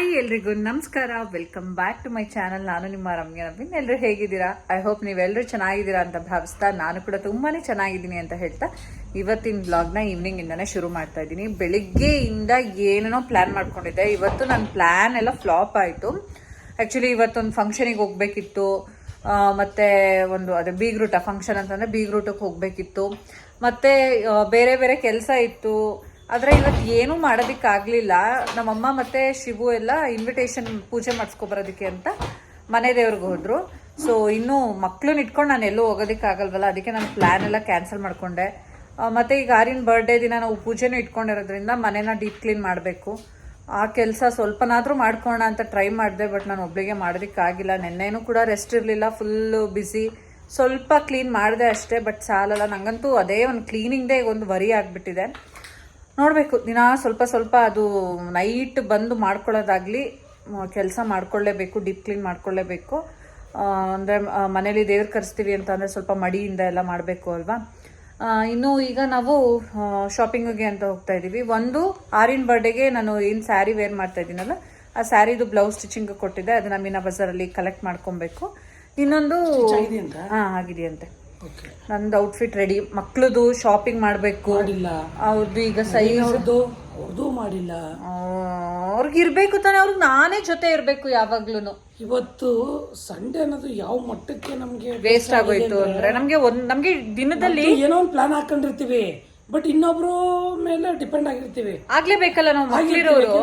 Hi ಎಲ್ರಿಗೂ, ನಮಸ್ಕಾರ. Welcome back to my channel ನಾನು ನಿಮ್ಮ ರಮ್ಯ ನವೀನ್. ಎಲ್ಲರೂ ಹೇಗಿದ್ದೀರಾ? ಐ ಹೋಪ್ ನೀವೆಲ್ಲರೂ ಚೆನ್ನಾಗಿದ್ದೀರಾ ಅಂತ ಭಾವಿಸ್ತಾ ನಾನು ಕೂಡ ತುಂಬಾ ಚೆನ್ನಾಗಿದ್ದೀನಿ ಅಂತ ಹೇಳ್ತಾ ಇವತ್ತಿನ ಬ್ಲಾಗ್ನ ಇಂದಾನೆ ಶುರು ಮಾಡ್ತಾ ಇದ್ದೀನಿ. ಬೆಳಿಗ್ಗೆಯಿಂದ ಏನೇನೋ ಪ್ಲಾನ್ ಮಾಡ್ಕೊಂಡಿದ್ದೆ. ಇವತ್ತು ನನ್ನ ಪ್ಲಾನ್ ಎಲ್ಲ ಫ್ಲಾಪ್ ಆಯಿತು. ಆ್ಯಕ್ಚುಲಿ ಇವತ್ತೊಂದು ಫಂಕ್ಷನಿಗೆ ಹೋಗ್ಬೇಕಿತ್ತು. ಮತ್ತು ಒಂದು ಅದೇ ಬೀಗ್ರೂಟ ಫಂಕ್ಷನ್ ಅಂತಂದ್ರೆ ಬೀಗ್ರೂಟಕ್ಕೆ ಹೋಗ್ಬೇಕಿತ್ತು. ಮತ್ತೆ ಬೇರೆ ಬೇರೆ ಕೆಲಸ ಇತ್ತು. ಆದ್ರೆ ಇವತ್ತು ಏನೂ ಮಾಡೋದಕ್ಕಾಗಲಿಲ್ಲ. ನಮ್ಮಮ್ಮ ಮತ್ತೆ ಶಿವು ಎಲ್ಲ ಇನ್ವಿಟೇಷನ್ ಪೂಜೆ ಮಾಡಿಸ್ಕೊಬರೋದಕ್ಕೆ ಅಂತ ಮನೆ ದೇವ್ರಿಗೆ ಹೋದರು. ಸೊ ಇನ್ನು ಮಕ್ಳನ್ನ ಇಟ್ಕೊಂಡು ನಾನು ಎಲ್ಲೂ ಹೋಗೋದಕ್ಕಾಗಲ್ವಲ್ಲ? ಅದಕ್ಕೆ ನಾನು ಪ್ಲಾನ್ ಎಲ್ಲ ಕ್ಯಾನ್ಸಲ್ ಮಾಡಿಕೊಂಡೆ. ಮತ್ತೆ ಈಗ ಆರಿನ ಬರ್ಡೇ ದಿನ ನಾವು ಪೂಜೆನೂ ಇಟ್ಕೊಂಡಿರೋದ್ರಿಂದ ಮನೇನ ಡೀಪ್ ಕ್ಲೀನ್ ಮಾಡಬೇಕು. ಆ ಕೆಲಸ ಸ್ವಲ್ಪನಾದರೂ ಮಾಡ್ಕೋಣ ಅಂತ ಟ್ರೈ ಮಾಡಿದೆ ಬಟ್ ನಾನು ಒಬ್ಬಳಿಗೆ ಮಾಡೋದಕ್ಕಾಗಿಲ್ಲ. ನೆನ್ನೆನೂ ಕೂಡ ರೆಸ್ಟ್ ಇರಲಿಲ್ಲ ಫುಲ್ಲು ಬಿಸಿ ಸ್ವಲ್ಪ ಕ್ಲೀನ್ ಮಾಡಿದೆ ಅಷ್ಟೇ ಬಟ್ ಸಾಲಲ್ಲ. ನಂಗಂತೂ ಅದೇ ಒಂದು ಕ್ಲೀನಿಂಗ್ದೇ ಒಂದು ವರಿ ಆಗಿಬಿಟ್ಟಿದೆ. ನೋಡಬೇಕು ದಿನ ಸ್ವಲ್ಪ ಸ್ವಲ್ಪ ಅದು ನೈಟ್ ಬಂದು ಮಾಡ್ಕೊಳ್ಳೋದಾಗಲಿ ಕೆಲಸ ಮಾಡ್ಕೊಳ್ಳೇಬೇಕು ಡೀಪ್ ಕ್ಲೀನ್ ಮಾಡ್ಕೊಳ್ಳೇಬೇಕು. ಅಂದರೆ ಮನೇಲಿ ದೇವ್ರು ಕರೆಸ್ತೀವಿ ಅಂತ ಅಂದರೆ ಸ್ವಲ್ಪ ಮಡಿಯಿಂದ ಎಲ್ಲ ಮಾಡಬೇಕು ಅಲ್ವಾ? ಇನ್ನು ಈಗ ನಾವು ಶಾಪಿಂಗಿಗೆ ಅಂತ ಹೋಗ್ತಾ ಇದ್ದೀವಿ ಒಂದು ಆರಿನ್ ಬರ್ಡೇಗೆ ನಾನು ಏನು ಸ್ಯಾರಿ ವೇರ್ ಮಾಡ್ತಾ ಇದ್ದೀನಲ್ಲ ಆ ಸ್ಯಾರಿದು ಬ್ಲೌಸ್ ಸ್ಟಿಚಿಂಗ್ ಕೊಟ್ಟಿದ್ದೆ ಅದನ್ನ ಮೀನಾ ಬಜಾರಲ್ಲಿ ಕಲೆಕ್ಟ್ ಮಾಡ್ಕೊಬೇಕು. ಇನ್ನೊಂದು ಹಾಂ ಆಗಿದೆಯಂತೆ ನಂದು ಔಟ್ಫಿಟ್ ರೆಡಿ ಮಕ್ಳದು ಶಾಪಿಂಗ್ ಮಾಡಬೇಕು. ಅವ್ರದ್ದು ಈಗ ಸೈಜ್ ಅವ್ರದ್ದು ಅವ್ರದ್ದು ಮಾಡಿಲ್ಲ. ಅವ್ರಿಗೆ ಇರಬೇಕು ತಾನೆ. ಅವ್ರಿಗೆ ನಾನೇ ಜೊತೆ ಇರಬೇಕು ಯಾವಾಗ್ಲೂ ಇವತ್ತು ಸಂಡೇ ಅನ್ನೋದು ಯಾವ ಮಟ್ಟಕ್ಕೆ ನಮಗೆ ವೇಸ್ಟ್ ಆಗೋಯ್ತು ಅಂದ್ರೆ ನಮಗೆ ಒಂದು ನಮಗೆ ದಿನದಲ್ಲಿ ಏನೋ ಒಂದು ಪ್ಲಾನ್ ಹಾಕೊಂಡಿರ್ತೀವಿ. ಬಟ್ ಇನ್ನೊಬ್ರು ಮೇಲೆ ಡಿಪೆಂಡ್ ಆಗಿರ್ತೀವಿ. ಆಗ್ಲೇಬೇಕಲ್ಲ ನಾವು ಮಕ್ಳಿರೋರು.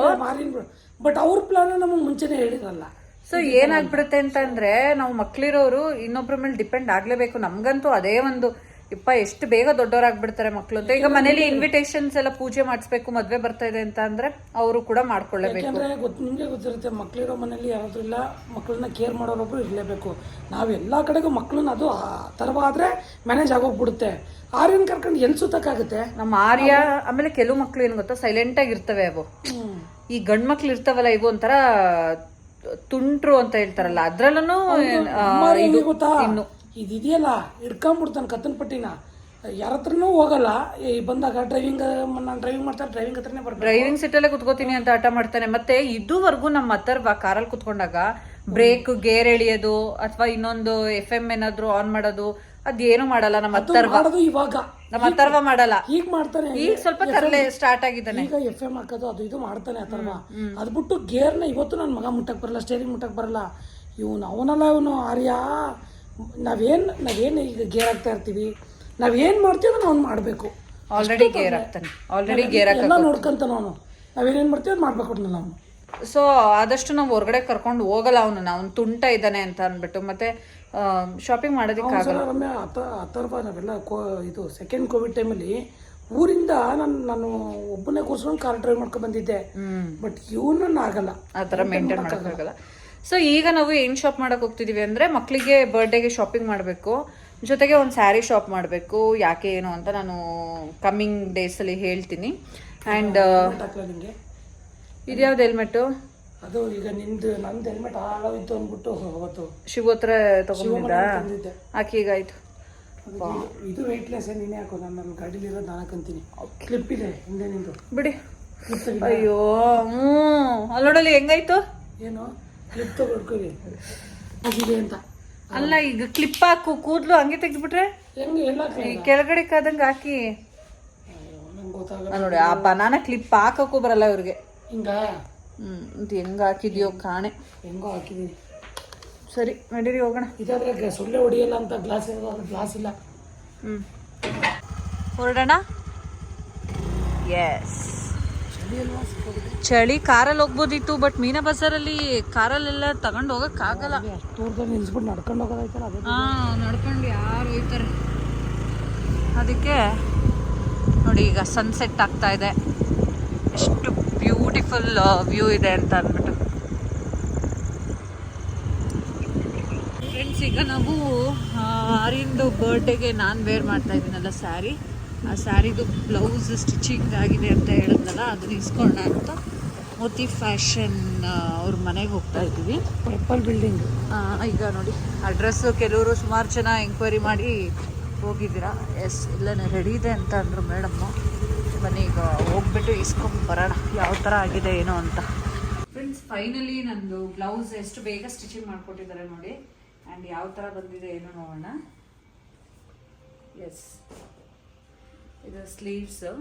ಬಟ್ ಅವ್ರ ಪ್ಲಾನ್ ನಮಗೆ ಮುಂಚೆನೆ ಹೇಳಿರಲ್ಲ ಸೊ ಏನಾಗ್ಬಿಡುತ್ತೆ ಅಂತಂದ್ರೆ ನಾವು ಮಕ್ಳಿರೋರು ಇನ್ನೊಬ್ರ ಮೇಲೆ ಡಿಪೆಂಡ್ ಆಗ್ಲೇಬೇಕು. ನಮ್ಗಂತೂ ಅದೇ ಒಂದು ಇಪ್ಪ ಎಷ್ಟು ಬೇಗ ದೊಡ್ಡವರಾಗ್ಬಿಡ್ತಾರೆ ಮಕ್ಳು ಅಂತ. ಈಗ ಮನೇಲಿ ಇನ್ವಿಟೇಷನ್ಸ್ ಎಲ್ಲ ಪೂಜೆ ಮಾಡಿಸ್ಬೇಕು ಮದ್ವೆ ಬರ್ತಾ ಇದೆ ಅಂತ ಅಂದ್ರೆ ಅವರು ಕೂಡ ಮಾಡ್ಕೊಳ್ಳೇಬೇಕು. ನಿಮಗೆ ಗೊತ್ತು ನಿಮ್ಗೆ ಗೊತ್ತಿರುತ್ತೆ ಮಕ್ಳಿರೋ ಮನೇಲಿ ಯಾರಾದ್ರೂ ಇಲ್ಲ ಮಕ್ಕಳನ್ನ ಕೇರ್ ಮಾಡೋರೊಬ್ರು ಇರಲೇಬೇಕು. ನಾವು ಎಲ್ಲಾ ಕಡೆಗೂ ಮಕ್ಳನ್ನ ಅದು ತರವಾದ್ರೆ ಮ್ಯಾನೇಜ್ ಆಗೋಗ್ಬಿಡುತ್ತೆ. ಆರ್ಯನ್ ಕರ್ಕೊಂಡು ಎಲ್ಲಿ ಸುತ್ತಕ್ಕಾಗುತ್ತೆ? ನಮ್ಮ ಆರ್ಯ ಆಮೇಲೆ ಕೆಲವು ಮಕ್ಳು ಏನ್ ಗೊತ್ತಾ ಸೈಲೆಂಟ್ ಆಗಿರ್ತವೆ ಅವು. ಈ ಗಂಡ್ ಮಕ್ಳು ಇರ್ತಾವಲ್ಲ ಇವು ಒಂಥರ ತುಂಟ್ರು ಅಂತ ಹೇಳ್ತಾರಲ್ಲ ಅದ್ರಲ್ಲೂ ಇದು ಗೊತ್ತಾ? ಇದಿದೆಯಲ್ಲ ಹಿಡ್ಕೊಂಡ್ಬಿಡ್ತಾನೆ ಕತ್ತನ ಪಟ್ಟಿನ. ಯಾರ ಹತ್ರನೂ ಹೋಗಲ್ಲ. ಈ ಬಂದಾಗ ಡ್ರೈವಿಂಗ್ ನಾನು ಡ್ರೈವಿಂಗ್ ಮಾಡ್ತಾರೆ ಡ್ರೈವಿಂಗ್ ಹತ್ರನೇ ಬರ್ತಾರೆ ಡ್ರೈವಿಂಗ್ ಸೀಟಲ್ಲೇ ಅಲ್ಲೇ ಕುತ್ಕೋತೀನಿ ಅಂತ ಆಟ ಮಾಡ್ತಾನೆ. ಮತ್ತೆ ಇದುವರೆಗೂ ನಮ್ಮ ಅಥರ್ವ ಕಾರಲ್ಲಿ ಕುತ್ಕೊಂಡಾಗ ಬ್ರೇಕ್ ಗೇರ್ ಎಳಿಯೋದು ಅಥವಾ ಇನ್ನೊಂದು ಎಫ್ ಎಂ ಏನಾದ್ರೂ ಆನ್ ಮಾಡೋದು ಅದೇನು ಮಾಡಲ್ಲ ನಮ್ಮ ಅಥರ್ವ ಮಾಡೋದು ಇವಾಗ. ನಮ್ಮ ಅಥರ್ವ ಮಾಡಲ್ಲ. ಹೀಗ್ ಮಾಡ್ತಾನೆ ಈಗ ಸ್ವಲ್ಪ ತರಲೆ ಸ್ಟಾರ್ಟ್ ಆಗಿದ್ದಾನೆ. ಈಗ ಎಫ್ ಎಂ ಹಾಕೋದು ಅದು ಇದು ಮಾಡ್ತಾನೆ ಅಥರ್ವ ಅದ್ಬಿಟ್ಟು ಅದು ಬಿಟ್ಟು ಗೇರ್ನ ಇವತ್ತು ನನ್ನ ಮಗ ಮುಟ್ಟಕ್ ಬರಲ್ಲ ಸ್ಟೇರಿಂಗ್ ಮುಟ್ಟಕ್ ಬರಲ್ಲ. ಇವನು ಅವನಲ್ಲ ಇವನು ಆರ್ಯ. ನಾವೇನ್ ನಾವೇನು ಈಗ ಗೇರ್ ಹಾಕ್ತಾ ಇರ್ತೀವಿ. ನಾವೇನ್ ಮಾಡ್ತೀವಿ ಅದನ್ನ ಅವ್ನು ಮಾಡಬೇಕು. ಆಲ್ರೆಡಿ ಗೇರ್ ಆಗ್ತಾನೆ. ಆಲ್ರೆಡಿ ಗೇರ್ ಎಲ್ಲ ನೋಡ್ಕೊಂತಾನ ಅವನು. ನಾವೇನೇನ್ ಮಾಡ್ತೀವಿ ಅದು ಮಾಡ್ಬೇಕು ನಾವು. ಅವನು ಸೊ ಆದಷ್ಟು ನಾವು ಹೊರಗಡೆ ಕರ್ಕೊಂಡು ಹೋಗಲ್ಲ ಅವನು ಅವ್ನು ತುಂಟ ಇದ್ದಾನೆ ಅಂತ ಅಂದ್ಬಿಟ್ಟು. ಮತ್ತೆ ಶಾಪಿಂಗ್ ಮಾಡೋದಕ್ಕೆ ರಮ್ಯ ನಾವೆಲ್ಲ ಕೋ ಇದು ಸೆಕೆಂಡ್ ಕೋವಿಡ್ ಟೈಮಲ್ಲಿ ಊರಿಂದ ನಾನು ನಾನು ಒಬ್ಬನೇ ಕೂರ್ಸ್ಕೊಂಡು ಕಾರ್ ಡ್ರೈವ್ ಮಾಡ್ಕೊಂಡು ಬಂದಿದ್ದೆ. ಬಟ್ ಇವನು ಆಗಲ್ಲ. ಆ ಥರ ಮೇಂಟೈನ್ ಮಾಡೋಕ್ಕಾಗಲ್ಲ ಸೊ ಈಗ ನಾವು ಏನು ಶಾಪ್ ಮಾಡಕ್ ಹೋಗ್ತಿದೀವಿ ಅಂದರೆ ಮಕ್ಕಳಿಗೆ ಬರ್ಡೇಗೆ ಶಾಪಿಂಗ್ ಮಾಡಬೇಕು. ಜೊತೆಗೆ ಒಂದು ಸ್ಯಾರಿ ಶಾಪ್ ಮಾಡಬೇಕು. ಯಾಕೆ ಏನು ಅಂತ ನಾನು ಕಮ್ಮಿಂಗ್ ಡೇಸಲ್ಲಿ ಹೇಳ್ತೀನಿ. ಆ್ಯಂಡ್ ಇದ್ಯಾವ್ದು ಹೆಲ್ಮೆಟ್ಟು ಅದು ಈಗ ನಿಂದು ನಂದು ಹೆಲ್ಮೆಟ್ ಹಾಳಾಗಿತ್ತು ಅಂದ್ಬಿಟ್ಟು ಅವತ್ತು. ಶಿವ ಹತ್ರ ತಗೊಂಡಿದ್ದ. ತಂದಿದ್ದೆ ಆಕೆ ಈಗ ಆಯ್ತು. ಅದು ಇದು ವೆಯ್ಟ್ಲೆಸ್ ನೀನೇ ಹಾಕೋ? ನಾನು ನನ್ನ ಗಾಡೀಲಿರೋದು ನಾನು ಹಾಕಂತೀನಿ ಕ್ಲಿಪ್ ಇದೆ ಹಿಂದೆ ನಿಂದು. ಬಿಡಿ. ಅಯ್ಯೋ ಹ್ಞೂ. ಅಲ್ಲೋಡಲ್ಲಿ ಹೆಂಗಾಯ್ತು? ಏನು? ಕ್ಲಿಪ್ ತಗೊಳ್ಕೊಳ್ಳಿ ಆಗಿದೆ ಅಂತ. ಅಲ್ಲ ಈಗ ಕ್ಲಿಪ್ ಹಾಕು ಕೂದಲು ಹಂಗೆ ತೆಗೆದ್ಬಿಟ್ರೆ? ಹೆಂಗೆ ಎಲ್ಲ ಈ ಕೆಳಗಡೆ ಕಾದಂಗೆ ಹಾಕಿ. ನಂಗೆ ಗೊತ್ತಾಗಲ್ಲ. ನೋಡಿ ಆ ಬನಾನ ಕ್ಲಿಪ್ ಹಾಕಕ್ಕೂ ಬರಲ್ಲ ಇವ್ರಿಗೆ. ಹಿಂಗ? ಹ್ಮ್ ಇದು ಹೆಂಗೆ ಹಾಕಿದ್ಯೋ ಕಾಣೆ. ಹೆಂಗೋ ಹಾಕಿದ್ದೀನಿ ಸರಿ ನಡೀರಿ ಹೋಗೋಣ. ಇದಾದ್ರೆ ಸೊಳ್ಳೆ ಹೊಡಿಯಲ್ಲ ಅಂತ ಗ್ಲಾಸ್ ಗ್ಲಾಸ್ ಇಲ್ಲ. ಹ್ಮ್. ಹೊರಡೋಣ? ಎಸ್ ಚಳಿ ಕಾರಲ್ಲಿ ಹೋಗ್ಬೋದಿತ್ತು ಬಟ್ ಮೀನಾ ಬಜಾರಲ್ಲಿ ಕಾರಲ್ಲೆಲ್ಲ ತಗೊಂಡು ಹೋಗಕ್ ಆಗಲ್ಲ. ಅಷ್ಟು ದೂರದಲ್ಲಿ ನಿಲ್ಸ್ಬಿಟ್ಟು ನಡ್ಕೊಂಡು ಹೋಗೋದಾಯ್ತಲ್ಲ ಅದೇ ಹಾಂ ನಡ್ಕೊಂಡು ಯಾರು ಹೋಯ್ತಾರೆ ಅದಕ್ಕೆ ನೋಡಿ ಈಗ ಸನ್ಸೆಟ್ ಆಗ್ತಾ ಇದೆ. ಎಷ್ಟು ಬ್ಯೂಟಿಫುಲ್ ವ್ಯೂ ಇದೆ ಅಂತ ಅಂದ್ಬಿಟ್ಟು. ಫ್ರೆಂಡ್ಸ್ ಈಗ ನಾವು ಆ, ಆರಿಂದು ಬರ್ಡೇಗೆ ನಾನು ವೇರ್ ಮಾಡ್ತಾ ಇದ್ದೀನಲ್ಲ ಸ್ಯಾರಿ ಆ ಸ್ಯಾರಿದು ಬ್ಲೌಸ್ ಸ್ಟಿಚಿಂಗ್ ಆಗಿದೆ ಅಂತ ಹೇಳಿದ್ನಲ್ಲ ಅದನ್ನ ಇಸ್ಕೊಳ್ಳೋಣ ಅಂತ. ಮೋತಿ ಫ್ಯಾಷನ್ ಅವ್ರ ಮನೆಗೆ ಹೋಗ್ತಾ ಇದ್ದೀವಿ. ಪರ್ಪಲ್ ಬಿಲ್ಡಿಂಗ್ ಈಗ ನೋಡಿ ಅಡ್ರೆಸ್ ಕೆಲವರು ಸುಮಾರು ಜನ ಎಂಕ್ವೈರಿ ಮಾಡಿ ಹೋಗಿದ್ದೀರಾ. ಎಸ್ ಇಲ್ಲೇ ರೆಡಿ ಇದೆ ಅಂತ ಅಂದರು ಮೇಡಮ್ಮು ಬನ್ನಿ, ಈಗ ಹೋಗ್ಬಿಟ್ಟು ಇಸ್ಕೊಂಡು ಬರೋಣ. ಯಾವ ಥರ ಆಗಿದೆ, ಏನೋ ಅಂತ. ಫ್ರೆಂಡ್ಸ್ ಫೈನಲಿ ನಂದು ಬ್ಲೌಸ್ ಎಷ್ಟು ಬೇಗ ಸ್ಟಿಚಿಂಗ್ ಮಾಡಿಕೊಟ್ಟಿದ್ದಾರೆ ನೋಡಿ. ಆ್ಯಂಡ್ ಯಾವ ಥರ ಬಂದಿದೆ, ಏನೋ ನೋಡೋಣ. ಎಸ್ ಇದು ಸ್ಲೀವ್ಸು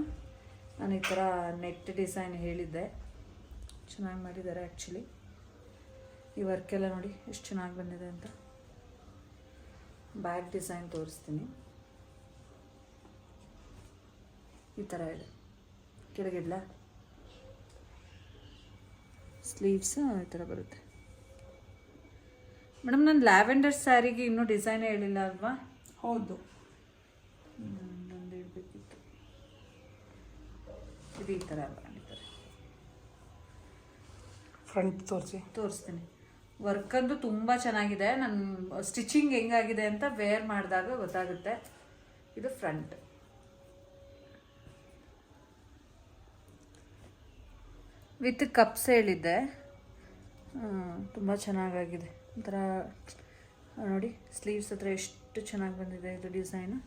ನಾನು ಈ ಥರ ನೆಟ್ ಡಿಸೈನ್ ಹೇಳಿದ್ದೆ. ಚೆನ್ನಾಗಿ ಮಾಡಿದ್ದಾರೆ ಆ್ಯಕ್ಚುಲಿ ಈ ವರ್ಕೆಲ್ಲ ನೋಡಿ, ಎಷ್ಟು ಚೆನ್ನಾಗಿ ಬಂದಿದೆ ಅಂತ. ಬ್ಯಾಕ್ ಡಿಸೈನ್ ತೋರಿಸ್ತೀನಿ. ಈ ಥರ ಇದೆ. ಕೆಳಗಿಡ್ಲ ಸ್ಲೀವ್ಸ್ ಈ ಥರ ಬರುತ್ತೆ. ಮೇಡಮ್ ನಾನು ಲ್ಯಾವೆಂಡರ್ ಸ್ಯಾರಿಗೆ ಇನ್ನೂ ಡಿಸೈನ್ ಹೇಳಿಲ್ಲ ಅಲ್ವಾ? ಹೌದು. ನಂದು ಇದು ಈ ಥರ ಮಾಡಿದ್ದಾರೆ. ಫ್ರಂಟ್ ತೋರಿಸಿ. ತೋರಿಸ್ತೀನಿ. ವರ್ಕ್ ಅಂತೂ ತುಂಬ ಚೆನ್ನಾಗಿದೆ. ನನ್ನ ಸ್ಟಿಚಿಂಗ್ ಹೆಂಗಾಗಿದೆ ಅಂತ ವೇರ್ ಮಾಡಿದಾಗ ಗೊತ್ತಾಗುತ್ತೆ. ಇದು ಫ್ರಂಟ್ ವಿತ್ ಕಪ್ಸ್ ಹೇಳಿದ್ದೆ ತುಂಬ ಚೆನ್ನಾಗಾಗಿದೆ. ಒಂಥರ, ನೋಡಿ, ಸ್ಲೀವ್ಸ್ ಹತ್ರ ಎಷ್ಟು ಚೆನ್ನಾಗಿ ಬಂದಿದೆ ಇದು ಡಿಸೈನು.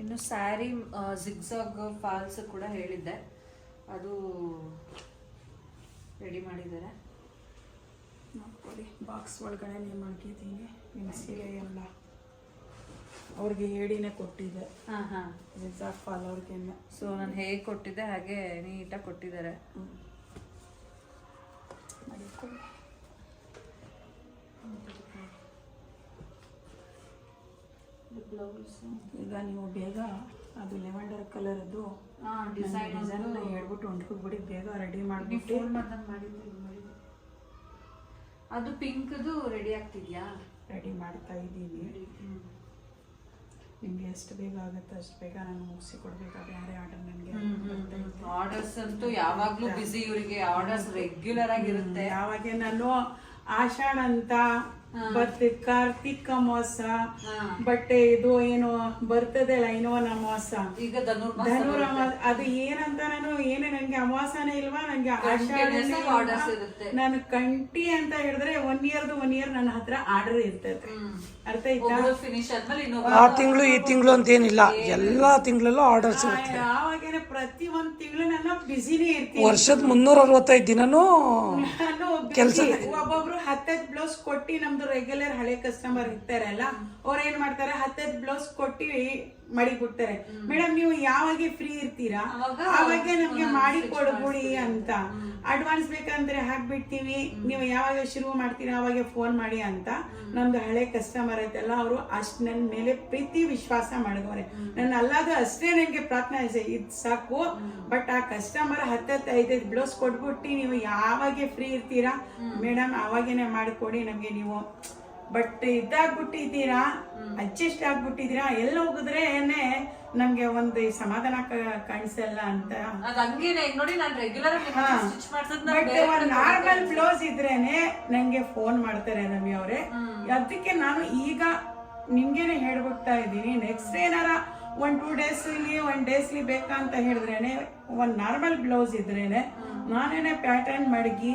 ಇನ್ನು ಸ್ಯಾರಿ ಜಿಗ್ಸಾಗ್ ಫಾಲ್ಸ್ ಕೂಡ ಹೇಳಿದ್ದೆ. ಅದು ರೆಡಿ ಮಾಡಿದ್ದಾರೆ. ನೋಡ್ಕೊಳ್ಳಿ ಬಾಕ್ಸ್ ಒಳಗಡೆ ನೇಮ್ ಹಾಕಿದ್ದೀನಿ. ಎಲ್ಲ. ಅವ್ರಿಗೆ ಹೇಳಿನೇ ಕೊಟ್ಟಿದ್ದೆ. ಹಾಂ ಹಾಂ. ರಿಸಾರ್ಟ್ ಸೊ ನಾನು ಹೇಗೆ ಕೊಟ್ಟಿದ್ದೆ ಹಾಗೆ ನೀಟಾಗಿ ಕೊಟ್ಟಿದ್ದಾರೆ. ಈಗ ನೀವು ಬೇಗ ಅದು ಲೆವೆಂಡರ್ ಕಲರ್ ಅದು ಡಿಸೈನ್ ಹೇಳ್ಬಿಟ್ಟು ಹೊಂಟ್ಕೊಬಿಡಿ ಬೇಗ ರೆಡಿ ಮಾಡ್ಬಿಟ್ಟು. ಮಾಡಿಬಿಟ್ಟು ಫೋನ್ ಮಾಡ್ದಂಗೆ ಮಾಡಿದ್ದು ಅದು ಪಿಂಕ್ದು ರೆಡಿ ಆಗ್ತಿದ್ಯಾ? ರೆಡಿ ಮಾಡ್ತಾ ಇದ್ದೀವಿ ನಿಮಗೆ ಎಷ್ಟು ಬೇಗ ಆಗುತ್ತೆ ಅಷ್ಟು ಬೇಗ ನಾನು ಮುಗಿಸಿ ಕೊಡ್ಬೇಕಾ ಬೇರೆ ಆರ್ಡರ್ ನನಗೆ ಆರ್ಡರ್ಸ್ ಅಂತೂ ಯಾವಾಗಲೂ ಬಿಸಿ ಇವರಿಗೆ ಆರ್ಡರ್ಸ್ ರೆಗ್ಯುಲರ್ ಆಗಿರುತ್ತೆ. ಯಾವಾಗ ನಾನು ಆಷಾಢ ಅಂತ ಮತ್ತೆ ಕಾರ್ತಿಕ ಅಮಾವಾಸ ಬಟ್ಟೆ ಇದು ಏನು ಬರ್ತದೆ ಅಲ್ಲ ಅಮಾಸ ಅಮಾವಾಸ ಈಗ ಧನುರ್ ಅಮಾವಾಸ ಅದು ಏನಂತ ನಾನು ಏನೇ ನನ್ಗೆ ಅಮಾವಾಸನೇ ಇಲ್ವಾ ನಂಗೆ Continuous ನನ್ ಆಷಾಢ ಇರುತ್ತೆ. ನಾನು ಕಂಟಿ ಅಂತ ಹೇಳಿದ್ರೆ ಒನ್ ಇಯರ್ದು ಒನ್ ಇಯರ್ ನನ್ನ ಹತ್ರ ಆರ್ಡರ್ ಇರ್ತದೆ ಅರ್ಥ ಆಯ್ತಾ ಫಿನಿಶ್ ಆದ್ಮೇಲೆ ಆ ತಿಂಗಳು ಈ ತಿಂಗಳು ಅಂತ ಏನಿಲ್ಲ ಎಲ್ಲಾ ತಿಂಗಳಲ್ಲೂ ಆರ್ಡರ್ಸ್ ಯಾವಾಗೇನೆ ಪ್ರತಿ ಒಂದ್ ತಿಂಗಳು ನಾನು ಬಿಸಿನೇ ಇರ್ತೀನಿ. ವರ್ಷದ ಮುನ್ನೂರ ಅರವತ್ತೈದು ದಿನನೂ ನಾನು ಕೆಲಸ ಒಬ್ಬೊಬ್ರು ಹತ್ತತ್ತು ಬ್ಲೌಸ್ ಕೊಟ್ಟಿ ನಮ್ದು ರೆಗ್ಯುಲರ್ ಹಳೆ ಕಸ್ಟಮರ್ ಇರ್ತಾರಲ್ಲ ಅವ್ರ ಏನ್ ಮಾಡ್ತಾರೆ? ಹತ್ತತ್ತು ಬ್ಲೌಸ್ ಕೊಟ್ಟಿ ಮಾಡಿ ಕೊಡ್ತಾರೆ ಮೇಡಮ್ ನೀವು ಯಾವಾಗ ಫ್ರೀ ಇರ್ತೀರಾ? ಅವಾಗ ನಮ್ಗೆ ಮಾಡಿ ಕೊಡ್ಬಿಡಿ ಅಂತ. ಅಡ್ವಾನ್ಸ್ ಬೇಕಂದ್ರೆ ಹಾಕ್ಬಿಡ್ತೀವಿ. ನೀವು ಯಾವಾಗ ಶುರು ಮಾಡ್ತೀರಾ ಅವಾಗ ಫೋನ್ ಮಾಡಿ ಅಂತ. ನಮ್ದು ಹಳೆ ಕಸ್ಟಮರ್ ಐತೆಲ್ಲ ಅವರು ಅಷ್ಟ್ ನನ್ ಮೇಲೆ ಪ್ರೀತಿ ವಿಶ್ವಾಸ ಮಾಡಿದವ್ರೆ. ನನ್ನ ಅಲ್ಲಾದ ಅಷ್ಟೇ ನನಗೆ ಪ್ರಾರ್ಥನೆ ಇದು ಇದ್ ಸಾಕು. ಬಟ್ ಆ ಕಸ್ಟಮರ್ ಹತ್ತತ್ತು ಐದೈದು ಬ್ಲೌಸ್ ಕೊಟ್ಬಿಟ್ಟು ನೀವು ಯಾವಾಗ ಫ್ರೀ ಇರ್ತೀರಾ? ಮೇಡಮ್ ಅವಾಗೇನೆ ಮಾಡಿಕೊಡಿ ನಮಗೆ ನೀವು. ಬಟ್ ಇದಾಗ್ಬಿಟ್ಟಿದ್ದೀರಾ? ಅಡ್ಜಸ್ಟ್ ಆಗ್ಬಿಟ್ಟಿದ್ದೀರಾ? ಎಲ್ಲ ಹೋಗಿದ್ರೇನೆ ನಮ್ಗೆ ಒಂದು ಸಮಾಧಾನ ಕಾಣಿಸಲ್ಲ ಅಂತ. ನಾರ್ಮಲ್ ಬ್ಲೌಸ್ ಇದ್ರೇನೆ ನಂಗೆ ಫೋನ್ ಮಾಡ್ತಾರೆ ರಮ್ಯ ಅವ್ರೆ. ಅದಕ್ಕೆ ನಾನು ಈಗ ನಿಮ್ಗೇನೆ ಹೇಳ್ಬಿಡ್ತಾ ಇದ್ದೀನಿ. ನೆಕ್ಸ್ಟ್ ಏನಾರ ಒನ್ ಟೂ ಡೇಸ್ ಇಲ್ಲಿ ಒನ್ ಡೇಸ್ಲಿ ಬೇಕಾ ಅಂತ ಹೇಳಿದ್ರೇನೆ ಒಂದ್ ನಾರ್ಮಲ್ ಬ್ಲೌಸ್ ಇದ್ರೇನೆ ನಾನೇನೆ ಪ್ಯಾಟರ್ನ್ ಮಡಗಿ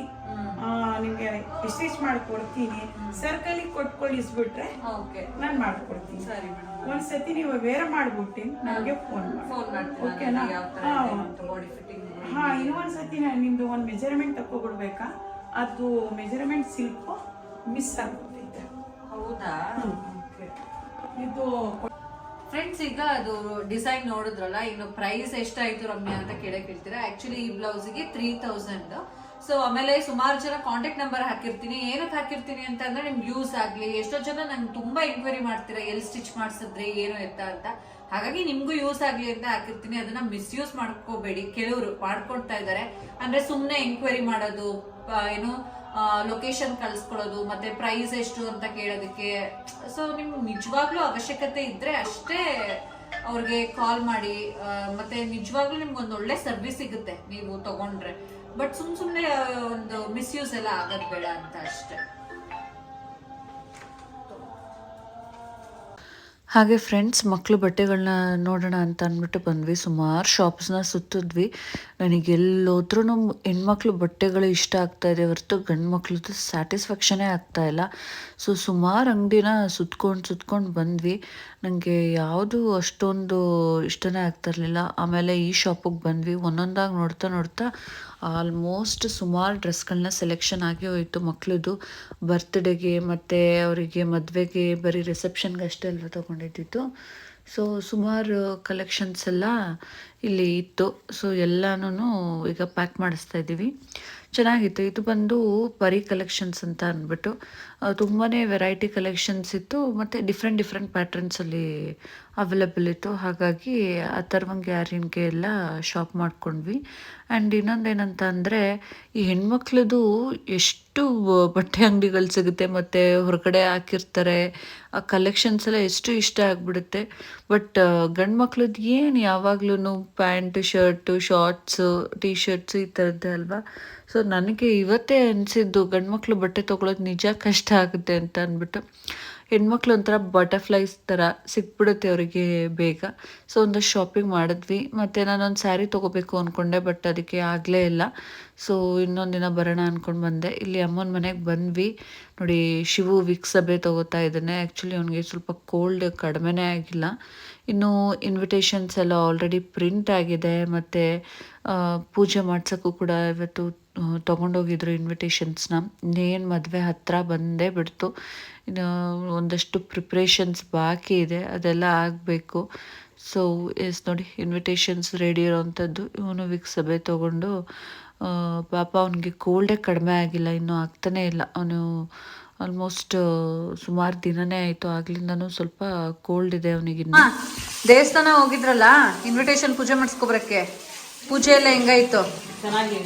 ನಿಮ್ಗೆ ಸ್ಟಿಚ್ ಮಾಡ್ಕೊಡ್ತೀನಿ. ಸರ್ಕಲಿಗೆ ಕೊಟ್ಟು ಕಳಿಸ್ಬಿಟ್ರೆ ಓಕೆ. ನಾನು ಮಾಡ್ಕೊಡ್ತೀನಿ. ಸರಿ ಒಂದ್ಸತಿ ನೀವು ಬೇರೆ ಮಾಡ್ಬಿಟ್ಟು ನನಗೆ ಫೋನ್ ಮಾಡಿ. ಓಕೆನಾ? ಹಾ. ಇನ್ನೊಂದ್ಸತಿ ನಾನು ನಿಮ್ದು ಒಂದು ಮೆಜರ್ಮೆಂಟ್ ತಕೊಬಿಡ್ಬೇಕಾ ಅದು ಮೆಜರ್ಮೆಂಟ್ ಸಿಲ್ಕ್ ಮಿಸ್ ಆಗ್ಬಿಟ್ಟೈತೆ ಹೌದಾ? ಓಕೆ. ಇದು ಫ್ರೆಂಡ್ಸ್ ಈಗ ಅದು ಡಿಸೈನ್ ನೋಡಿದ್ರಲ್ಲ ಇನ್ನು ಪ್ರೈಸ್ ಎಷ್ಟಾಯ್ತು ರಮ್ಯಾ ಅಂತ ಕೇಳಕ್ ಹೇಳ್ತೀರಾ? ಆಕ್ಚುಲಿ ಈ ಬ್ಲೌಸ್ಗೆ ತ್ರೀ ತೌಸಂಡ್ ಸೊ ಆಮೇಲೆ ಸುಮಾರು ಜನ ಕಾಂಟ್ಯಾಕ್ಟ್ ನಂಬರ್ ಹಾಕಿರ್ತೀನಿ. ಏನಕ್ಕೆ ಹಾಕಿರ್ತೀನಿ ಅಂತ ಅಂದ್ರೆ ನಿಮ್ಗೆ ಯೂಸ್ ಆಗ್ಲಿ ಎಷ್ಟೋ ಜನ ನಂಗೆ ತುಂಬಾ ಎಂಕ್ವೈರಿ ಮಾಡ್ತೀರಾ, ಎಲ್ಲಿ ಸ್ಟಿಚ್ ಮಾಡಿಸಿದ್ರೆ, ಏನು ಎತ್ತ ಅಂತ. ಹಾಗಾಗಿ ನಿಮ್ಗೂ ಯೂಸ್ ಆಗ್ಲಿ ಅಂತ ಹಾಕಿರ್ತೀನಿ. ಅದನ್ನ ಮಿಸ್ಯೂಸ್ ಮಾಡ್ಕೋಬೇಡಿ. ಕೆಲವರು ಮಾಡ್ಕೊಳ್ತಾ ಇದ್ದಾರೆ ಅಂದ್ರೆ ಸುಮ್ಮನೆ ಎಂಕ್ವೈರಿ ಮಾಡೋದು ಏನು ಲೊಕೇಶನ್ ಕಳ್ಸ್ಕೊಳ್ಳೋದು, ಮತ್ತೆ ಪ್ರೈಸ್ ಎಷ್ಟು ಅಂತ ಕೇಳೋದಕ್ಕೆ. ಸೊ ನಿಮ್ಗೆ ನಿಜವಾಗ್ಲೂ ಅವಶ್ಯಕತೆ ಇದ್ರೆ ಅಷ್ಟೇ ಅವ್ರಿಗೆ ಕಾಲ್ ಮಾಡಿ ಮತ್ತೆ ನಿಜವಾಗ್ಲೂ ನಿಮ್ಗೆ ಒಂದು ಒಳ್ಳೆ ಸರ್ವಿಸ್ ಸಿಗುತ್ತೆ ನೀವು ತಗೊಂಡ್ರೆ. ಬಟ್ ಸುಮ್ ಸುಮ್ನೆ ಒಂದು ಮಿಸ್ಯೂಸ್ ಎಲ್ಲ ಆಗೋದ್ ಬೇಡ ಅಂತ ಅಷ್ಟೆ. ಹಾಗೆ ಫ್ರೆಂಡ್ಸ್ ಮಕ್ಕಳು ಬಟ್ಟೆಗಳನ್ನ ನೋಡೋಣ ಅಂತ ಅಂದ್ಬಿಟ್ಟು ಬಂದ್ವಿ. ಸುಮಾರು ಶಾಪ್ಸ್ನ ಸುತ್ತಿದ್ವಿ. ನನಗೆ ಎಲ್ಲೋದ್ರೂ ಹೆಣ್ಮಕ್ಳು ಬಟ್ಟೆಗಳು ಇಷ್ಟ ಆಗ್ತಾ ಇದೆ ಹೊರತು ಗಂಡು ಮಕ್ಳದ್ದು ಸ್ಯಾಟಿಸ್ಫ್ಯಾಕ್ಷನೇ ಆಗ್ತಾ ಇಲ್ಲ. ಸೊ ಸುಮಾರು ಅಂಗಡಿನ ಸುತ್ಕೊಂಡು ಸುತ್ಕೊಂಡು ಬಂದ್ವಿ. ನನಗೆ ಯಾವುದು ಅಷ್ಟೊಂದು ಇಷ್ಟನೇ ಆಗ್ತಿರ್ಲಿಲ್ಲ. ಆಮೇಲೆ ಈ ಶಾಪಿಗೆ ಬಂದ್ವಿ. ಒಂದೊಂದಾಗಿ ನೋಡ್ತಾ ನೋಡ್ತಾ ಆಲ್ಮೋಸ್ಟ್ ಸುಮಾರು ಡ್ರೆಸ್ಗಳನ್ನ ಸೆಲೆಕ್ಷನ್ ಆಗಿ ಹೋಯಿತು ಮಕ್ಳದ್ದು ಬರ್ತ್ಡೇಗೆ ಮತ್ತು ಅವರಿಗೆ ಮದುವೆಗೆ ಬರೀ ರಿಸೆಪ್ಷನ್ಗೆ ಅಷ್ಟೇ ಎಲ್ಲ ತೊಗೊಂಡಿದ್ದು ಸೊ ಸುಮಾರು ಕಲೆಕ್ಷನ್ಸ್ ಎಲ್ಲ ಇಲ್ಲಿ ಇತ್ತು. ಸೊ ಎಲ್ಲನೂ ಈಗ ಪ್ಯಾಕ್ ಮಾಡಿಸ್ತಾ ಇದ್ದೀವಿ. ಚೆನ್ನಾಗಿತ್ತು. ಇದು ಬಂದು ಪರಿ ಕಲೆಕ್ಷನ್ಸ್ ಅಂತ ಅಂದ್ಬಿಟ್ಟು ತುಂಬಾ ವೆರೈಟಿ ಕಲೆಕ್ಷನ್ಸ್ ಇತ್ತು. ಮತ್ತು ಡಿಫ್ರೆಂಟ್ ಡಿಫ್ರೆಂಟ್ ಪ್ಯಾಟ್ರನ್ಸಲ್ಲಿ ಅವೈಲಬಲ್ ಇತ್ತು. ಹಾಗಾಗಿ ಆ ಥರವಂಗೆ ಯಾರಿಗೆ ಎಲ್ಲ ಶಾಪ್ ಮಾಡ್ಕೊಂಡ್ವಿ. ಆ್ಯಂಡ್ ಇನ್ನೊಂದೇನಂತ ಅಂದರೆ, ಈ ಹೆಣ್ಮಕ್ಳದು ಎಷ್ಟು ಬಟ್ಟೆ ಅಂಗಡಿಗಳು ಸಿಗುತ್ತೆ, ಮತ್ತು ಹೊರಗಡೆ ಹಾಕಿರ್ತಾರೆ, ಆ ಕಲೆಕ್ಷನ್ಸ್ ಎಲ್ಲ ಎಷ್ಟು ಇಷ್ಟ ಆಗಿಬಿಡುತ್ತೆ. ಬಟ್ ಗಂಡು ಮಕ್ಳದ್ದು ಏನು ಯಾವಾಗ್ಲೂ pant shirt shorts T shirts ಈ ಥರದ್ದೇ ಅಲ್ವಾ? ಸೊ ನನಗೆ ಇವತ್ತೇ ಅನಿಸಿದ್ದು ಗಂಡು ಮಕ್ಕಳು ಬಟ್ಟೆ ತೊಗೊಳೋದು ನಿಜ ಕಷ್ಟ ಆಗುತ್ತೆ ಅಂತ ಅಂದ್ಬಿಟ್ಟು. ಹೆಣ್ಮಕ್ಳು ಒಂಥರ ಬಟರ್ಫ್ಲೈಸ್ ಥರ ಸಿಕ್ಬಿಡುತ್ತೆ ಅವರಿಗೆ ಬೇಗ. ಸೊ ಒಂದು ಶಾಪಿಂಗ್ ಮಾಡಿದ್ವಿ. ಮತ್ತು ನಾನೊಂದು ಸ್ಯಾರಿ ತೊಗೋಬೇಕು ಅಂದ್ಕೊಂಡೆ ಬಟ್ ಅದಕ್ಕೆ ಆಗಲೇ ಇಲ್ಲ. ಸೊ ಇನ್ನೊಂದು ದಿನ ಬರೋಣ ಅಂದ್ಕೊಂಡು ಬಂದೆ. ಇಲ್ಲಿ ಅಮ್ಮನ ಮನೆಗೆ ಬಂದ್ವಿ. ನೋಡಿ, ಶಿವು ಸಭೆ ತೊಗೋತಾ ಇದ್ದಾನೆ. ಆ್ಯಕ್ಚುಲಿ ಅವನಿಗೆ ಸ್ವಲ್ಪ ಕೋಲ್ಡ್ ಕಡಿಮೆನೇ ಆಗಿಲ್ಲ. ಇನ್ನು ಇನ್ವಿಟೇಷನ್ಸ್ ಎಲ್ಲ ಆಲ್ರೆಡಿ ಪ್ರಿಂಟ್ ಆಗಿದೆ. ಮತ್ತು ಪೂಜೆ ಮಾಡ್ಸೋಕ್ಕೂ ಕೂಡ ಇವತ್ತು ತೊಗೊಂಡೋಗಿದ್ರು ಇನ್ವಿಟೇಷನ್ಸ್ನ ಇನ್ನೇನು ಮದುವೆ ಹತ್ತಿರ ಬಂದೇ ಬಿಡ್ತು. ಇನ್ನು ಒಂದಷ್ಟು ಪ್ರಿಪ್ರೇಷನ್ಸ್ ಬಾಕಿ ಇದೆ. ಅದೆಲ್ಲ ಆಗಬೇಕು. ಸೊ ಎಸ್ ನೋಡಿ ಇನ್ವಿಟೇಷನ್ಸ್ ರೆಡಿ ಇರೋವಂಥದ್ದು ಇವನು ವಿಕ್ ಸಭೆ ತೊಗೊಂಡು ಪಾಪ ಅವನಿಗೆ ಕೋಲ್ಡೇ ಕಡಿಮೆ ಆಗಿಲ್ಲ. ಇನ್ನೂ ಆಗ್ತಾನೇ ಇಲ್ಲ. ಅವನು ಆಲ್ಮೋಸ್ಟ್ ಸುಮಾರು ದಿನನೇ ಆಯಿತು. ಆಗ್ಲಿಂದನೂ ಸ್ವಲ್ಪ ಕೋಲ್ಡ್ ಇದೆ ಅವನಿಗೆ ದೇವಸ್ಥಾನ ಹೋಗಿದ್ರಲ್ಲ? ಇನ್ವಿಟೇಷನ್ ಪೂಜೆ ಮಾಡಿಸ್ಕೊಬರಕ್ಕೆ. ಪೂಜೆ ಎಲ್ಲ ಹೆಂಗಾಯ್ತು? ಚೆನ್ನಾಗಿ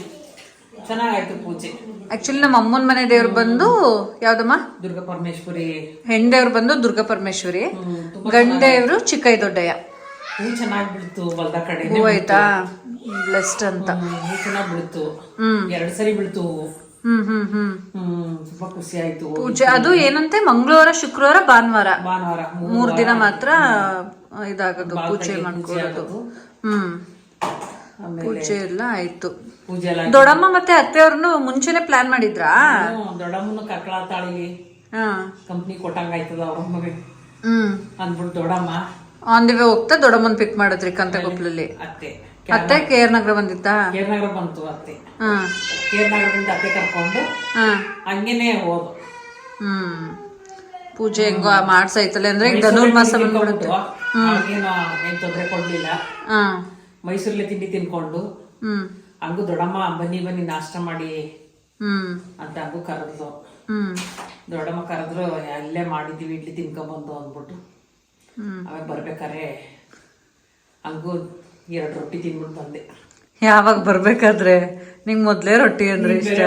ಚೆನ್ನಾಗಾಯ್ತು ಪೂಜೆ. ಆಕ್ಚುಲಿ ನಮ್ಮ ಅಮ್ಮನ ಮನೆ ದೇವ್ರು ಬಂದು ಯಾವ್ದಮ್ಮ? ದುರ್ಗಾ ಪರಮೇಶ್ವರಿ. ಬಂದು ದುರ್ಗಾ ಪರಮೇಶ್ವರಿ. ಗಂಡೇವ್ರು ಚಿಕ್ಕೈ ದೊಡ್ಡಯ್ಯ ಹೂ ಚೆನ್ನಾಗಿ ಬಿಡ್ತು ಹೊಲ್ದ ಕಡೆ ಹೂ ಆಯ್ತಾ? ಬ್ಲೆಸ್ಟ್ ಅಂತ. ಹೂ ಚೆನ್ನಾಗಿ ಬಿಡ್ತು. ಹ್ಮ್. ಸರಿ ಬಿಡ್ತು ಹೂವು. ಹ್ಮ್ ಹ್ಮ್ ಹ್ಮ್. ಹ್ಮ್ ತುಂಬಾ ಖುಷಿ ಆಯ್ತು ಪೂಜೆ ಅದು ಏನಂತೆ? ಮಂಗಳವಾರ ಶುಕ್ರವಾರ ಭಾನುವಾರ. ಭಾನುವಾರ ಮೂರ್ ದಿನ ಮಾತ್ರ ಇದಾಗೋದು ಪೂಜೆ ಮಾಡ್ಕೊಳ್ಳೋದು. ಹ್ಮ್. ಆಮೇಲೆ ಪೂಜೆ ಎಲ್ಲ ಆಯ್ತು. ಪೂಜೆ ಎಲ್ಲ ದೊಡ್ಡಮ್ಮ ಮತ್ತೆ ಅತ್ತೆಯವ್ರನ್ನು ಮುಂಚೆನೆ ಪ್ಲಾನ್ ಮಾಡಿದ್ರಾ? ದೊಡ್ಡಮ್ಮನ ಕರ್ಕಳಾತಾಳಿಲಿ ಹಾ. ಕಂಪ್ನಿ ಕೊಟ್ಟಂಗ ಆಯ್ತದ ಅವ್ರ ಅಮ್ಮಗೆ. ಹ್ಮ್. ಅಂದ್ಬಿಟ್ಟು ದೊಡ್ಡಮ್ಮ. ಆನ್ ದಿ ವೇ ಹೋಗ್ತಾ ದೊಡ್ಡಮ್ಮನ್ ಪಿಕ್ ಮಾಡಿದ್ರಿ ಕಂತಕೊಪ್ಲಲ್ಲಿ. ಅತ್ತೆ ಅತ್ತೆ ಕೆ ಆರ್ ನಗರ ಬಂದಿತ್ತಾ? ಕೇರ್ನಗರ ಬಂತು ಅತ್ತೆ. ಹಾ. ಕೇರ್ನಗರದಿಂದ ಅತ್ತೆ ಕರ್ಕೊಂಡು ಹಾ. ಹಂಗೇನೆ ಹೋದು ಹ್ಮ್. ಪೂಜೆ ಹೆಂಗೋ ಮಾಡ್ಸಾಯ್ತಲ್ಲ ಅಂದ್ರೆ ಈಗ ಧನುರ್ಮಾಸ ಬಂದ್ಬಿಡುತ್ತೆ. ಹ್ಮ್. ಏನ್ ತೊಂದ್ರೆ ಕೊಡ್ಲಿಲ್ಲ. ಹಾ. ಮೈಸೂರಲ್ಲೇ ತಿಂಡಿ ತಿನ್ಕೊಂಡು ಹಂಗು ದೊಡ್ಡಮ್ಮ ಬನ್ನಿ ಬನ್ನಿ ನಾಷ್ಟ ಮಾಡಿ ಅಂತ ಹಂಗು ಕರೆದ್ಲು ದೊಡ್ಡಮ್ಮ ಕರೆದ್ರು ಅಲ್ಲೇ ಮಾಡಿದ್ದೀವಿ ಇಡ್ಲಿ ತಿನ್ಕೊಂಬಂದು ಅಂದ್ಬಿಟ್ಟು. ಅವಾಗ ಬರ್ಬೇಕಾರೆ ಹಂಗು ಎರಡು ರೊಟ್ಟಿ ತಿನ್ಬಿಟ್ಟು ಬಂದೆ. ಯಾವಾಗ ಬರ್ಬೇಕಾದ್ರೆ? ನಿಂಗ್ ಮೊದ್ಲೇ ರೊಟ್ಟಿ ಅಂದ್ರೆ ಇಷ್ಟ.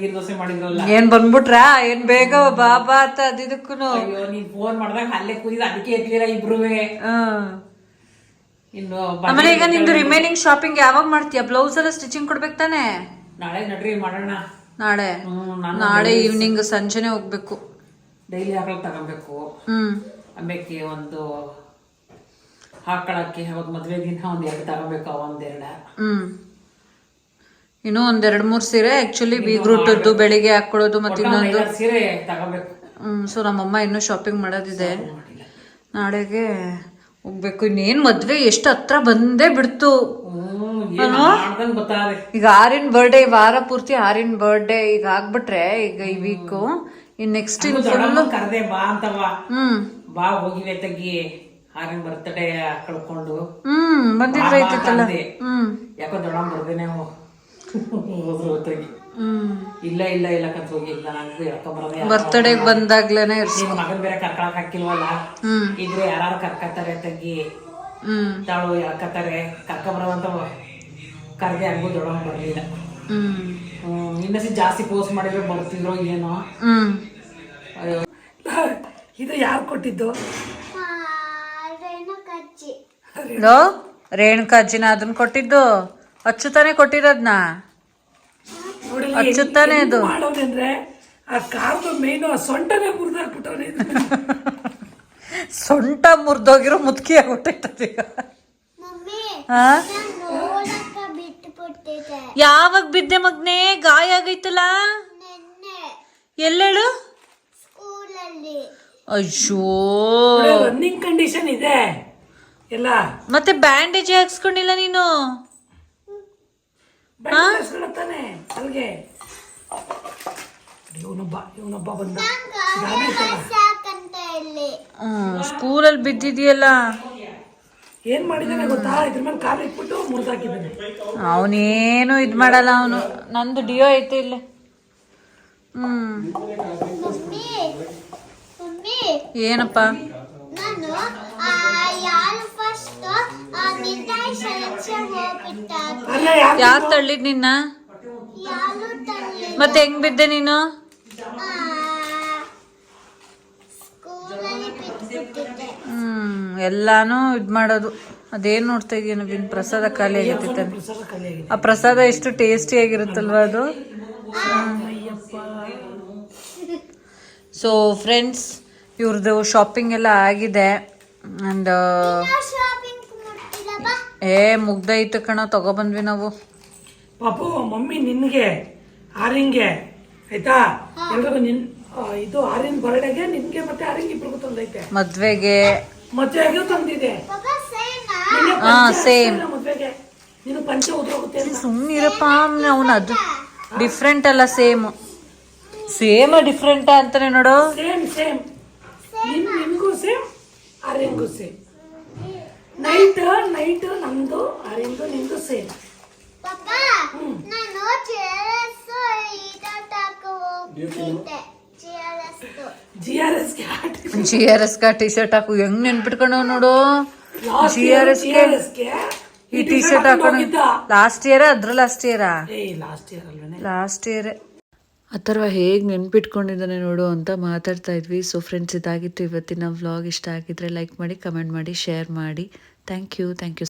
ನೀರ್ ದೋಸೆ ಮಾಡಿದ್ರಲ್ಲ. ಏನ್ ಬಂದ್ಬಿಟ್ರಾ? ಏನ್ ಬೇಗ ಬಾಬಾ ಅಂತ ಅದಿದಕ್ಕೂನು ಅಯ್ಯೋ ನೀನ್ ಫೋನ್ ಮಾಡ್ದಾಗ ಅಲ್ಲೇ ಕೂದಿದ ಅದಕ್ಕೆ ಎತ್ಲಿಲ್ಲ ಇಬ್ರುವೆ? ಹ್ಮ್ ಇನ್ನು ಆಮೇಲೆ ಈಗ ನಿಂದು ರಿಮೈನಿಂಗ್ ಶಾಪಿಂಗ್ ಯಾವಾಗ ಮಾಡ್ತೀಯ? ಬ್ಲೌಸ್ ಎಲ್ಲ ಸ್ಟಿಚಿಂಗ್ ಕೊಡ್ಬೇಕು ತಾನೆ? ನಾಳೆ ನಡ್ರಿ ಮಾಡೋಣ. ನಾಳೆ? ನಾಳೆ ಈವ್ನಿಂಗ್ ಸಂಜೆನೆ ಹೋಗ್ಬೇಕು. ಡೈಲಿ ಹಾಕಲ್ ತಗೊಬೇಕು. ಹ್ಮ್. ಆಮೇಲೆ ಒಂದು ಹಾಕೊಳಕ್ಕೆ ಯಾವಾಗ ಮದ್ವೆ ದಿನ ಒಂದ್ ಎರಡು ತಗೋಬೇಕು ಒಂದೆರಡು ಹ್ಮ್. ಇನ್ನು ಒಂದ್ ಎರಡ್ ಮೂರ್ ಸೀರೆ ಆಕ್ಚುಲಿ ಬೀಗ್ರೂಟದ್ದು ಬೆಳಿಗ್ಗೆ ಹಾಕೊಳ್ಳೋದು ಮತ್ತೆ ಇನ್ನೊಂದು. ಸೀರೆ ತಗೋಬೇಕು. ಹ್ಮ್ ಸೊ ನಮ್ಮಮ್ಮ ಇನ್ನೂ ಶಾಪಿಂಗ್ ಮಾಡೋದಿದೆ. ನಾಳೆಗೆ ಹೋಗ್ಬೇಕು ಇನ್ನೇನ್ ಮದ್ವೆ ಎಷ್ಟು ಹತ್ರ ಬಂದೇ ಬಿಡ್ತು. ಈಗ ಆರಿನ್ ಬರ್ಡೇ ವಾರ ಪೂರ್ತಿ ಆರಿನ್ ಬರ್ಡೇ ಈಗ ಆಗ್ಬಿಟ್ರೆ ಈಗ ಈ ವೀಕು ಇನ್ ನೆಕ್ಸ್ಟ್ ಕರ್ದೆ ಬಾ ಅಂತವ ಹ್ಮ್. ಬಾ ಹೋಗಿವೆ ತಗ್ಗಿ ಆರಿನ ಬರ್ತಡೇ ಕಳ್ಕೊಂಡು. ಹ್ಮ್ ಅಂದೆ. ಹ್ಮ್. ಯಾಕೋ ದೊಡ್ಡ ಬರ್ದೇನೆ ಹೋದ್ರು ತಗಿ ಇಲ್ಲ ಇಲ್ಲ ಇಲ್ಲ ಕತ್ ಹೋಗಿಲ್ಲ ನಂಗೂ ಹೇಳ್ಕೊ ಬರೋದೇ ಬರ್ತಡೇಗ್ ಬಂದಾಗ್ಲೇನೆ ನಿನ್ ಮಗನ್ ಬೇರೆ ಕರ್ಕೊಳಕ್ ಹಾಕಿಲ್ವಲ್ಲ? ಇದ್ರೆ ಯಾರು ಕರ್ಕತಾರೆ ತಂಗಿ. ತಾಳು ಯಾಕತ್ತಾರೆ? ಕರ್ಕ ಬರೋಂತ ಕರ್ಗೆ ಹಂಗೂ ದೊಡ್ಡಮ್ಮ ಬರ್ಲಿಲ್ಲ ಇನ್ನೊಸಿ ಜಾಸ್ತಿ ಪೋಸ್ಟ್ ಮಾಡಿದ್ರೆ ಬರ್ತಿದ್ರು ಏನೋ. ಹ್ಮ್. ಇದು ಯಾರು ಕೊಟ್ಟಿದ್ದು? ಹಲೋ ರೇಣುಕಾ ಅಜ್ಜಿನ ಅದನ್ನ ಕೊಟ್ಟಿದ್ದು? ಅಚ್ಚುತಾನೆ ಕೊಟ್ಟಿರೋದ್ನ? ಅಚ್ಚುತ್ತಾನೆ ಅದು ಮಾಡೋದಂದ್ರೆ ಆ ಕಾರ್ದು ಆ ಸೊಂಟನೇ ಮುರಿದಾಕ್ಬಿಟ್ಟವ್ರೆ ಸೊಂಟ ಮುರಿದೋಗಿರೋ ಮುದುಕಿ ಆಗ್ಬಿಟ್ಟೈತದ ಯಾವಾಗ ಬಿದ್ದೆ ಮಗ್ನೆ? ಗಾಯ ಆಗೈತಲ್ಲ? ನೆನ್ನೆ. ಎಲ್ಲೇಳು? ಅಯ್ಯೋ. ರನ್ನಿಂಗ್ ಕಂಡೀಷನ್ ಇದೆ. ಎಲ್ಲ. ಮತ್ತೆ ಬ್ಯಾಂಡೇಜ್ ಹಾಕ್ಸ್ಕೊಂಡಿಲ್ಲ ನೀನು? ತಾನೆ ಅಲ್ಗೆ. ಇವನೊಬ್ಬ ಇವನೊಬ್ಬ ಬಂದ. ಇದಾನೈತಲ್ಲ. ಸಾಕಂತ ಇಲ್ಲಿ ಸ್ಕೂಲಲ್ಲಿ ಬಿದ್ದಿದ್ಯಲ್ಲ? ಏನ್ ಮಾಡಿದಾನೆ ಗೊತ್ತಾ? ಇದ್ರ ಮೇಲೆ ಕಾಲು ಇಟ್ಬಿಟ್ಟು ಮುರಿದಾಕಿದ್ದಾನೆ. ಅವನೇನು ಇದ್ ಮಾಡಲ್ಲ ಅವನು. ನಂದು ಡಿಯೋ ಐತೆ ಇಲ್ಲ. ಹ್ಮ್. Mummy mummy. ಏನಪ್ಪ? ಯಾರು ತಳ್ಳಿದ್ ನಿನ್ನ? ಮತ್ತೆ ಹೆಂಗ್ ಬಿದ್ದೆ ನೀನು? ಹ್ಮ್, ಎಲ್ಲಾನು ಇದ್ ಮಾಡೋದು. ಅದೇನ್ ನೋಡ್ತಾ ಇದೀಯ ಬಿನ್ ಪ್ರಸಾದ ಖಾಲಿ ಆಗೈತೆ ಆ ಪ್ರಸಾದ ಎಷ್ಟು ಟೇಸ್ಟಿ ಆಗಿರುತ್ತಲ್ವಾ ಅದು? ಸೊ ಫ್ರೆಂಡ್ಸ್ ಇವ್ರದ್ದು ಶಾಪಿಂಗ್ ಎಲ್ಲ ಆಗಿದೆ. ಅಂಡ್ ಏ ಮುಗ್ದ ಐತೆ ಏ ಮುಗ್ದೈತು ಕಣ ತಗೊಬಂದ್ವಿ ನಾವು. ಪಾಪು ಮಮ್ಮಿ ನಿನ್ಗೆ ಆರಿಂಗೆ ಆಯ್ತಾ? ಎಲ್ರಿಗೂ ನಿನ್ ಇದು ಆರಿನ್ ಬರ್ಡೆಗೆ ನಿನ್ಗೆ ಮತ್ತೆ ಆರಿಂಗ್ ಇಬ್ರಿಗೂ ತಂದೈತೆ. ಮದ್ವೆಗೆ. ಮದ್ವೆಗೂ ತಂದಿದೆ. ಹಾ ಸೇಮ್ ಮದ್ವೆಗೆ. ನೀನು ಪಂಚೆ ಉದ್ರೋಗುತ್ತೆ ಸುಮ್ಮನಿರಪ್ಪ ಅವನು ಅದು ಡಿಫ್ರೆಂಟ್ ಅಲ್ಲ ಸೇಮ್ ಸೇಮ್ ಡಿಫ್ರೆಂಟ್ ಅಂತಾನೆ ನೋಡು. ಸೇಮ್ ಸೇಮ್ ನಿನ್ ನಿನ್ಗೂ ಸೇಮ್ ಆರ್ಯನ್ಗೂ ಸೇಮ್ ನೈಟ್ ನೈಟ್ ನಂದು ಆರ್ಯನ್ದು ನಿಂದು ಸೇಮ್ ಪಾಪಾ ನಾನು ಚಿಯರ್ಸ್ ಈಟಾಟ ಹೋಗ್ಬಿಟ್ಟೆ ಚಿಯರ್ಸ್ ಜಿ ಆರ್ ಎಸ್ಗೆ ಜಿ ಆರ್ ಎಸ್ ಕ ಟಿ ಶರ್ಟ್ ಹಾಕು ಹೆಂಗ್ ನೆನ್ಪಿಟ್ಕೊಂಡವ್ ನೋಡು last G year R S G ಗೆ ಆರ್ ಎಸ್ಗೆ ಈ ಟಿ ಶರ್ಟ್ ಹಾಕೊಂಡು ಲಾಸ್ಟ್ ಇಯರ್ ಅದ್ರ ಲಾಸ್ಟ್ ಇಯರಾ ಏ ಲಾಸ್ಟ್ ಇಯರ್ ಅಲ್ವೇನೆ ಲಾಸ್ಟ್ ಇಯರ್ ಅಥರ್ವ ಹೇಗೆ ನೆನ್ಪಿಟ್ಕೊಂಡಿದ್ದಾನೆ ನೋಡು ಅಂತ ಮಾತಾಡ್ತಾ ಇದ್ವಿ. ಸೊ ಫ್ರೆಂಡ್ಸ್ ಇದಾಗಿತ್ತು ಇವತ್ತಿನ ವ್ಲಾಗ್ ಇಷ್ಟ ಆಗಿದ್ರೆ ಲೈಕ್ ಮಾಡಿ ಕಮೆಂಟ್ ಮಾಡಿ ಶೇರ್ ಮಾಡಿ. Thank you thank you